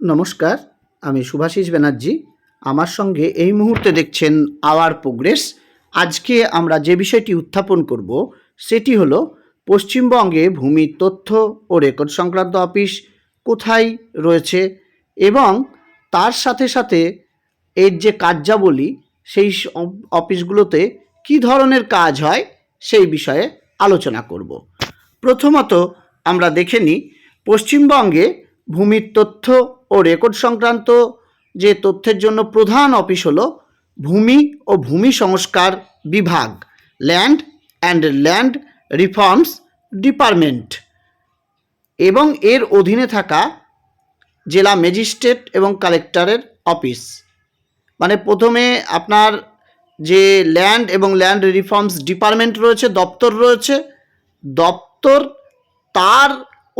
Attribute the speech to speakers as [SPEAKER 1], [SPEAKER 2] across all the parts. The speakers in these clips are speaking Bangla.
[SPEAKER 1] নমস্কার, আমি সুভাষিস ব্যানার্জি। আমার সঙ্গে এই মুহূর্তে দেখছেন আওয়ার প্রোগ্রেস। আজকে আমরা যে বিষয়টি উত্থাপন করব, সেটি হলো পশ্চিমবঙ্গে ভূমি তথ্য ও রেকর্ড সংক্রান্ত অফিস কোথায় রয়েছে এবং তার সাথে সাথে এর যে কার্যাবলী, সেই অফিসগুলোতে কী ধরনের কাজ হয়, সেই বিষয়ে আলোচনা করব। প্রথমত আমরা দেখে নিই, পশ্চিমবঙ্গে ভূমির তথ্য ও রেকর্ড সংক্রান্ত যে তথ্যের জন্য প্রধান অফিস হলো ভূমি ও ভূমি সংস্কার বিভাগ land and land reforms department এবং এর অধীনে থাকা জেলা ম্যাজিস্ট্রেট এবং কালেক্টরের অফিস। মানে প্রথমে আপনার যে ল্যান্ড এবং ল্যান্ড রিফর্মস ডিপার্টমেন্ট রয়েছে, দপ্তর রয়েছে, দপ্তর তার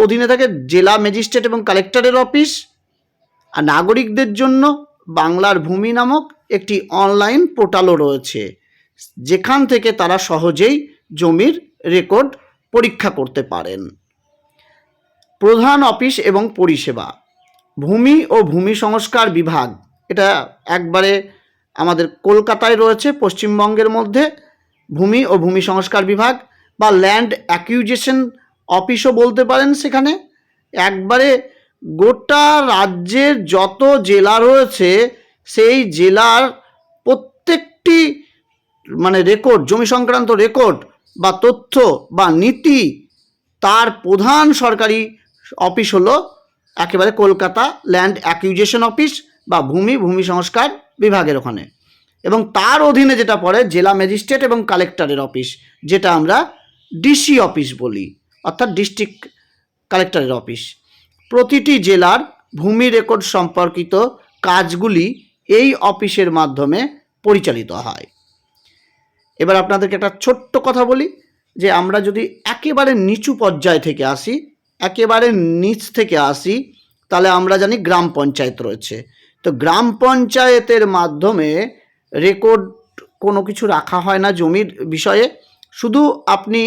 [SPEAKER 1] অধীনে থাকে জেলা ম্যাজিস্ট্রেট এবং কালেক্টরের অফিস। আর নাগরিকদের জন্য বাংলার ভূমি নামক একটি অনলাইন পোর্টালও রয়েছে। যেখান থেকে তারা সহজেই জমির রেকর্ড পরীক্ষা করতে পারেন। প্রধান অফিস এবং পরিষেবা। ভূমি ও ভূমি সংস্কার বিভাগ। এটা একবারে আমাদের কলকাতায় রয়েছে, পশ্চিমবঙ্গের মধ্যে। ভূমি ও ভূমি সংস্কার বিভাগ বা ল্যান্ড অ্যাকিউজেশন অফিসও বলতে পারেন সেখানে। একবারে গোটা রাজ্যের যত জেলা রয়েছে, সেই জেলার প্রত্যেকটি মানে রেকর্ড জমি সংক্রান্ত রেকর্ড বা তথ্য বা নীতি, তার প্রধান সরকারি অফিস হলো একেবারে কলকাতা ল্যান্ড অ্যাকিউজেশন অফিস বা ভূমি ভূমি সংস্কার বিভাগের ওখানে। এবং তার অধীনে যেটা পড়ে, জেলা ম্যাজিস্ট্রেট এবং কালেক্টরের অফিস যেটা আমরা ডিসি অফিস বলি। অর্থাৎ ডিস্ট্রিক্ট কালেক্টরের অফিস। প্রতিটি জেলার ভূমি রেকর্ড সম্পর্কিত কাজগুলি এই অফিসের মাধ্যমে পরিচালিত হয়। এবার আপনাদেরকে একটা ছোট্ট কথা বলি, যে আমরা যদি একেবারে নিচু পর্যায় থেকে আসি, একেবারে নিচ থেকে আসি, তাহলে আমরা জানি গ্রাম পঞ্চায়েত রয়েছে। তো গ্রাম পঞ্চায়েতের মাধ্যমে রেকর্ড কোনো কিছু রাখা হয় না জমির বিষয়ে। শুধু আপনি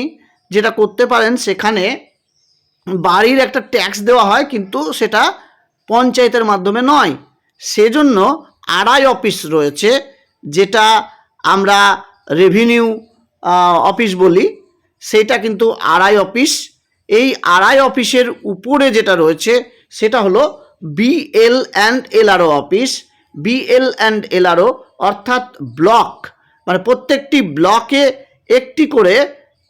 [SPEAKER 1] যেটা করতে পারেন, সেখানে বাড়ির একটা ট্যাক্স দেওয়া হয়, কিন্তু সেটা পঞ্চায়েতের মাধ্যমে নয়। সেজন্য আড়াই অফিস রয়েছে, যেটা আমরা রেভিনিউ অফিস বলি, সেটা কিন্তু আড়াই অফিস এই আড়াই অফিসের উপরে যেটা রয়েছে, সেটা হলো BL and LRO office BL and LRO অর্থাৎ ব্লক মানে প্রত্যেকটি ব্লকে একটি করে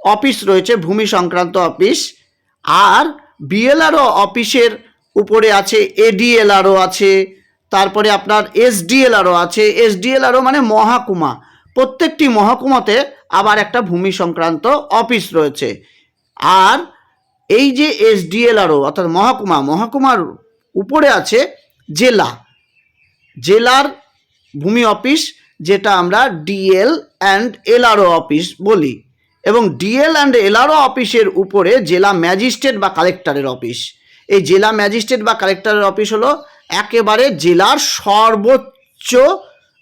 [SPEAKER 1] অফিস রয়েছে, ভূমি সংক্রান্ত অফিস। আর বিএলআরও অফিসের উপরে আছে এডিএলআরও আছে, তারপরে আপনার এসডিএলআরও আছে। এসডিএলআরও মানে মহাকুমা। প্রত্যেকটি মহকুমাতে আবার একটা ভূমি সংক্রান্ত অফিস রয়েছে। আর এই যে এসডিএলআরও অর্থাৎ মহকুমা, মহকুমার উপরে আছে জেলা। জেলার ভূমি অফিস, যেটা আমরা ডিএল অ্যান্ড এলআরও অফিস বলি। এবং ডিএল অ্যান্ড এলআরও অফিসের উপরে জেলা ম্যাজিস্ট্রেট বা কালেক্টরের অফিস। এই জেলা ম্যাজিস্ট্রেট বা কালেক্টরের অফিস হলো একেবারে জেলার সর্বোচ্চ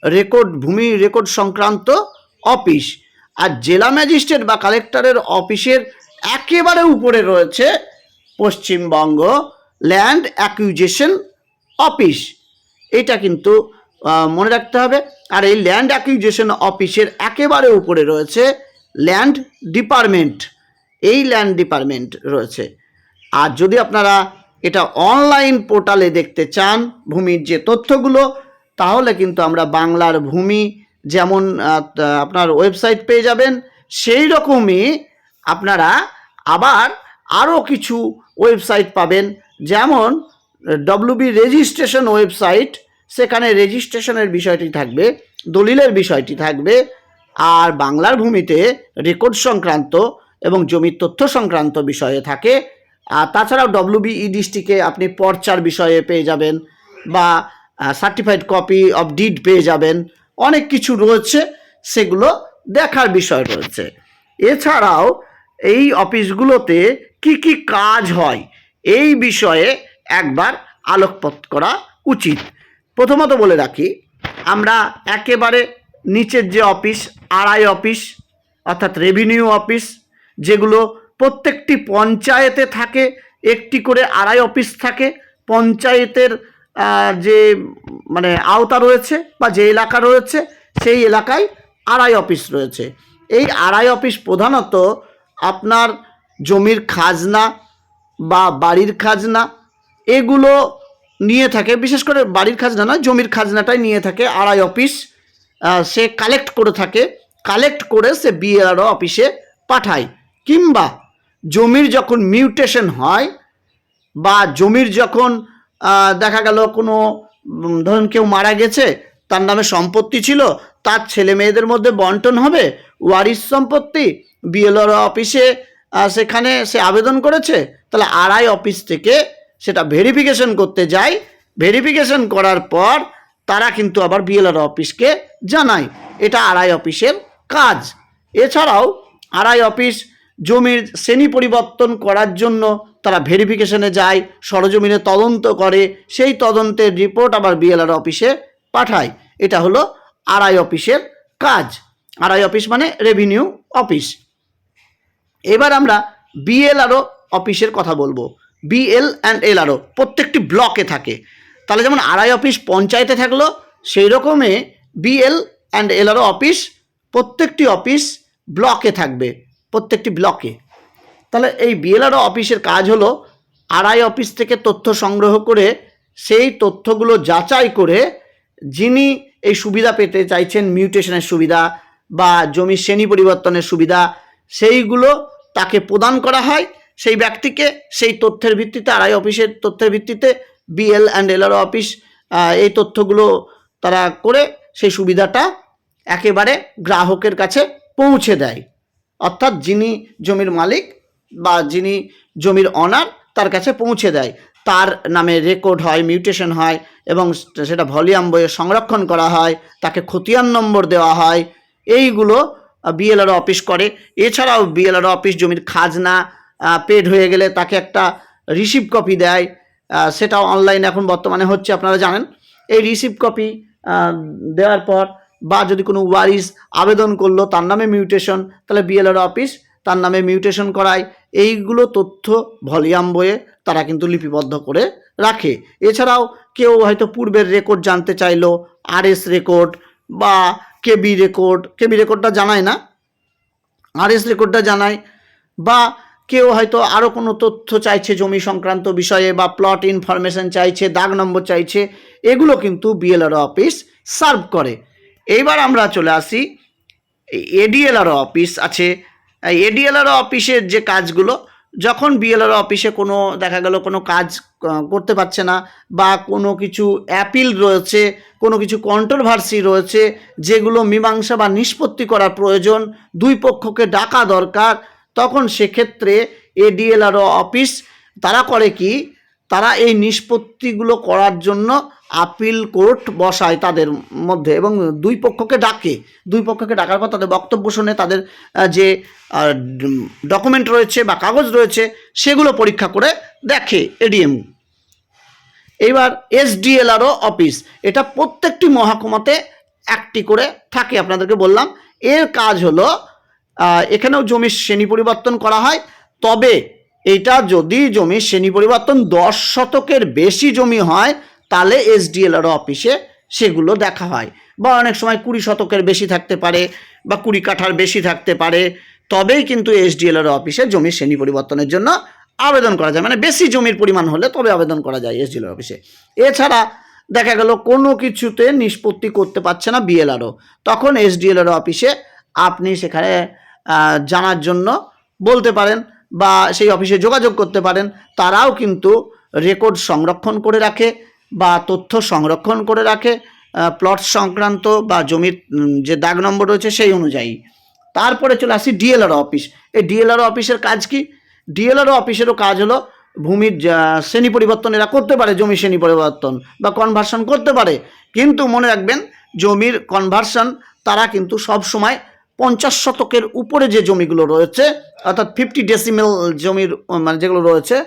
[SPEAKER 1] রেকর্ড, ভূমি রেকর্ড সংক্রান্ত অফিস। আর জেলা ম্যাজিস্ট্রেট বা কালেক্টরের অফিসের একেবারে উপরে রয়েছে পশ্চিমবঙ্গ ল্যান্ড অ্যাকুইজেশন অফিস। এটা কিন্তু মনে রাখতে হবে। আর এই ল্যান্ড অ্যাকুইজেশন অফিসের একেবারে উপরে রয়েছে ল্যান্ড ডিপার্টমেন্ট এই ল্যান্ড ডিপার্টমেন্ট রয়েছে। আর যদি আপনারা এটা অনলাইন পোর্টালে দেখতে চান ভূমির যে তথ্যগুলো, তাহলে কিন্তু আমরা বাংলার ভূমি যেমন আপনার ওয়েবসাইট পেয়ে যাবেন, সেই রকমই আপনারা আবার আরও কিছু ওয়েবসাইট পাবেন। যেমন ডব্লিউবি রেজিস্ট্রেশন ওয়েবসাইট সেখানে রেজিস্ট্রেশনের বিষয়টি থাকবে, দলিলের বিষয়টি থাকবে আর বাংলার ভূমিতে রেকর্ড সংক্রান্ত এবং জমির তথ্য সংক্রান্ত বিষয়ে থাকে। আর তাছাড়াও ডব্লিউবিই ডিস্ট্রিক্টে আপনি পর্চার বিষয়ে পেয়ে যাবেন বা সার্টিফাইড কপি অফ ডিড পেয়ে যাবেন। অনেক কিছু রয়েছে, সেগুলো দেখার বিষয় রয়েছে। এছাড়াও এই অফিসগুলোতে কি কি কাজ হয়, এই বিষয়ে একবার আলোকপাত করা উচিত। প্রথমত বলে রাখি, আমরা একেবারে নিচের যে অফিস, আড়াই অফিস, অর্থাৎ রেভিনিউ অফিস যেগুলো প্রত্যেকটি পঞ্চায়েতে থাকে, একটি করে আড়াই অফিস থাকে, পঞ্চায়েতের যে মানে আওতা রয়েছে বা যে এলাকা রয়েছে, সেই এলাকায় আড়াই অফিস রয়েছে। এই আড়াই অফিস প্রধানত আপনার জমির খাজনা বা বাড়ির খাজনা, এগুলো নিয়ে থাকে, বিশেষ করে বাড়ির খাজনা নয়, জমির খাজনাটাই নিয়ে থাকে আড়াই অফিস। সে কালেক্ট করে থাকে কালেক্ট করে সে বিএলআরও অফিসে পাঠায়। কিংবা জমির যখন মিউটেশন হয় বা জমির যখন দেখা গেল কোনো ধরুন কেউ মারা গেছে, তার নামে সম্পত্তি ছিল, তার ছেলে মেয়েদের মধ্যে বন্টন হবে, ওয়ারিশ সম্পত্তি বিএলআর অফিসে সেখানে সে আবেদন করেছে, তাহলে আড়াই অফিস থেকে সেটা ভেরিফিকেশন করতে যায়। ভেরিফিকেশন করার পর তারা কিন্তু আবার বিএলআর অফিসকে জানায়। এটা আড়াই অফিসের কাজ। এছাড়াও আড়াই অফিস জমির শ্রেণি পরিবর্তন করার জন্য তারা ভেরিফিকেশনে যায়, সরজমিনে তদন্ত করে, সেই তদন্তের রিপোর্ট আবার বিএলআর অফিসে পাঠায়। এটা হলো আড়াই অফিসের কাজ। আড়াই অফিস মানে রেভিনিউ অফিস। এবার আমরা বিএলআরও অফিসের কথা বলব। বিএল অ্যান্ড এলআরও প্রত্যেকটি ব্লকে থাকে। তাহলে যেমন আড়াই অফিস পঞ্চায়েতে থাকল সেই রকমই বিএল অ্যান্ড এলআরও অফিস প্রত্যেকটি অফিস ব্লকে থাকবে, প্রত্যেকটি ব্লকে। তাহলে এই বিএলআরও অফিসের কাজ হলো আড়াই অফিস থেকে তথ্য সংগ্রহ করে, সেই তথ্যগুলো যাচাই করে যিনি এই সুবিধা পেতে চাইছেন মিউটেশনের সুবিধা বা জমির শ্রেণি পরিবর্তনের সুবিধা, সেইগুলো তাকে প্রদান করা হয়, সেই ব্যক্তিকে সেই তথ্যের ভিত্তিতে, আড়াই অফিসের তথ্যের ভিত্তিতে বিএল অ্যান্ড এলআর অফিস এই তথ্যগুলো তারা করে সেই সুবিধাটা একেবারে গ্রাহকের কাছে পৌঁছে দেয়। অর্থাৎ যিনি জমির মালিক বা যিনি জমির অনার তার কাছে পৌঁছে দেয়। তার নামে রেকর্ড হয় মিউটেশন হয় এবং সেটা ভলিউম বইয়ে সংরক্ষণ করা হয়, তাকে খতিয়ান নম্বর দেওয়া হয়। এইগুলো বিএলআর অফিস করে। এছাড়াও বিএলআর অফিস জমির খাজনা পেড হয়ে গেলে তাকে একটা রিসিভ কপি দেয়। সেটাও অনলাইন এখন বর্তমানে হচ্ছে, আপনারা জানেন। এই রিসিভ কপি দেওয়ার পর বা যদি কোনো ওয়ারিস আবেদন করল, তার নামে মিউটেশন তাহলে বিএলআর অফিস তার নামে মিউটেশন করায়। এইগুলো তথ্য ভলিউম বইয়ে তারা কিন্তু লিপিবদ্ধ করে রাখে। এছাড়াও কেউ হয়তো পূর্বের রেকর্ড জানতে চাইলো আরএস রেকর্ড বা কেবি রেকর্ড কেবি রেকর্ডটা জানায় না। আরএস রেকর্ডটা জানায় বা কেউ হয়তো আরও কোনো তথ্য চাইছে জমি সংক্রান্ত বিষয়ে বা প্লট ইনফরমেশন চাইছে, দাগ নম্বর চাইছে, এগুলো কিন্তু বিএলআর অফিস সার্ভ করে। এইবার আমরা চলে আসি এডিএলআর অফিস আছে। এডিএলআর অফিসের যে কাজগুলো, যখন বিএলআর অফিসে কোনো, দেখা গেল কোনো কাজ করতে পারছে না বা কোনো কিছু অ্যাপিল রয়েছে, কোনো কিছু কন্ট্রোভার্সি রয়েছে, যেগুলো মীমাংসা বা নিষ্পত্তি করার প্রয়োজন, দুই পক্ষকে ডাকা দরকার তখন সেক্ষেত্রে এডিএলআর অফিস, তারা করে কি? তারা এই নিষ্পত্তিগুলো করার জন্য আপিল কোর্ট বসায় তাদের মধ্যে এবং দুই পক্ষকে ডাকে। দুই পক্ষকে ডাকার পর তাদের বক্তব্য শুনে তাদের যে ডকুমেন্ট রয়েছে বা কাগজ রয়েছে সেগুলো পরীক্ষা করে দেখে এডিএম এইবার এসডিএলআরও অফিস, এটা প্রত্যেকটি মহকুমাতে একটি করে থাকে, আপনাদেরকে বললাম। এর কাজ হলো এখানেও জমির শ্রেণি পরিবর্তন করা হয়। তবে এটা যদি জমির শ্রেণি পরিবর্তন দশ শতকের বেশি জমি হয়, তাহলে এসডিএলআর অফিসে সেগুলো দেখা হয়। বা অনেক সময় কুড়ি শতকের বেশি থাকতে পারে বা কুড়ি কাঠার বেশি থাকতে পারে। তবেই কিন্তু এসডিএলআর অফিসে জমির শ্রেণি পরিবর্তনের জন্য আবেদন করা যায়। মানে বেশি জমির পরিমাণ হলে তবে আবেদন করা যায় এসডিএলআর অফিসে। এছাড়া দেখা গেল কোনো কিছুতে নিষ্পত্তি করতে পারছে না বিএলআরও। তখন এসডিএলআর অফিসে আপনি সেখানে জানার জন্য বলতে পারেন বা সেই অফিসে যোগাযোগ করতে পারেন। তারাও কিন্তু রেকর্ড সংরক্ষণ করে রাখে বা তথ্য সংরক্ষণ করে রাখে। প্লট সংক্রান্ত বা জমির যে দাগ নম্বর রয়েছে সেই অনুযায়ী। তারপরে চলে আসি ডিএলআর অফিস। এই ডিএলআর অফিসের কাজ কি? ডিএলআর অফিসেরও কাজ হলো ভূমির শ্রেণি পরিবর্তন এরা করতে পারে জমি শ্রেণি পরিবর্তন বা কনভার্সন করতে পারে। কিন্তু মনে রাখবেন, জমির কনভার্সন তারা কিন্তু সব সময় পঞ্চাশ শতকের উপরে যে জমিগুলো রয়েছে, অর্থাৎ ফিফটি ডেসিমেল জমির মানে যেগুলো রয়েছে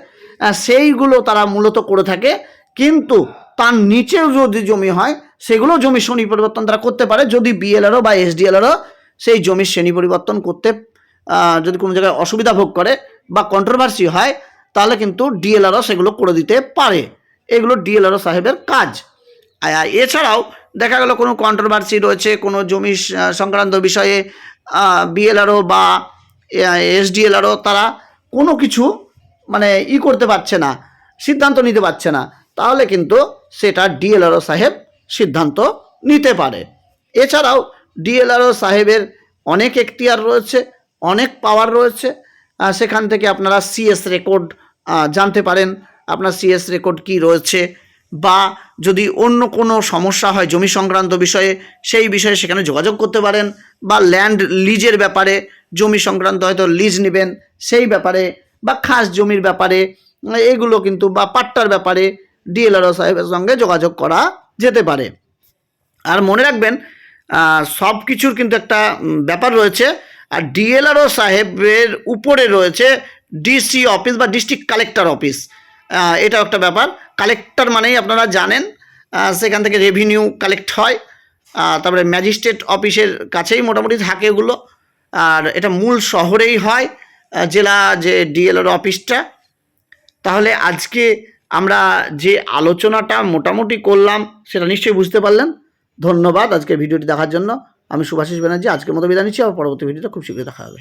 [SPEAKER 1] সেইগুলো তারা মূলত করে থাকে। কিন্তু তার নিচেও যদি জমি হয়, সেগুলো জমি শ্রেণি পরিবর্তন তারা করতে পারে। যদি বিএলআরও বা এসডিএলআরও সেই জমির শ্রেণি পরিবর্তন করতে যদি কোনো জায়গায় অসুবিধা ভোগ করে বা কন্ট্রোভার্সি হয়, তাহলে কিন্তু ডিএলআরও সেগুলো করে দিতে পারে। এগুলো ডিএলআরও সাহেবের কাজ। এছাড়াও দেখা গেল কোনো কন্ট্রোভার্সি রয়েছে, কোনো জমি সংক্রান্ত বিষয়ে বিএলআরও বা এসডিএলআরও তারা কোনো কিছু মানে ই করতে পারছে না, সিদ্ধান্ত নিতে পারছে না। তাহলে কিন্তু সেটা ডিএলআরও সাহেব সিদ্ধান্ত নিতে পারে। এছাড়াও ডিএলআরও সাহেবের অনেক এখতিয়ার রয়েছে, অনেক পাওয়ার রয়েছে। সেখান থেকে আপনারা সিএস রেকর্ড জানতে পারেন। আপনার সিএস রেকর্ড কি রয়েছে বা যদি অন্য কোনো সমস্যা হয় জমি সংক্রান্ত বিষয়ে, সেই বিষয়ে সেখানে যোগাযোগ করতে পারেন বা ল্যান্ড লিজের ব্যাপারে জমি সংক্রান্ত হয়তো লিজ নেবেন, সেই ব্যাপারে বা খাস জমির ব্যাপারে, এগুলো কিন্তু বা পাট্টার ব্যাপারে ডিএলআরও সাহেবের সঙ্গে যোগাযোগ করা যেতে পারে। আর মনে রাখবেন সব কিছুর কিন্তু একটা ব্যাপার রয়েছে। আর ডিএলআরও সাহেবের উপরে রয়েছে ডিসি অফিস বা ডিস্ট্রিক্ট কালেক্টর অফিস এটাও একটা ব্যাপার। কালেক্টর মানেই আপনারা জানেন সেখান থেকে রেভিনিউ কালেক্ট হয়। তারপরে ম্যাজিস্ট্রেট অফিসের কাছেই মোটামুটি থাকে এগুলো। আর এটা মূল শহরেই হয় জেলা যে ডিএলআর অফিসটা তাহলে আজকে আমরা যে আলোচনাটা মোটামুটি করলাম, সেটা নিশ্চয়ই বুঝতে পারলেন। ধন্যবাদ আজকে ভিডিওটি দেখার জন্য। আমি সুভাষিস ব্যানার্জি, আজকের মতো বিদায় নিচ্ছি। আবার পরবর্তী ভিডিওটা খুব শীঘ্রই দেখা হবে।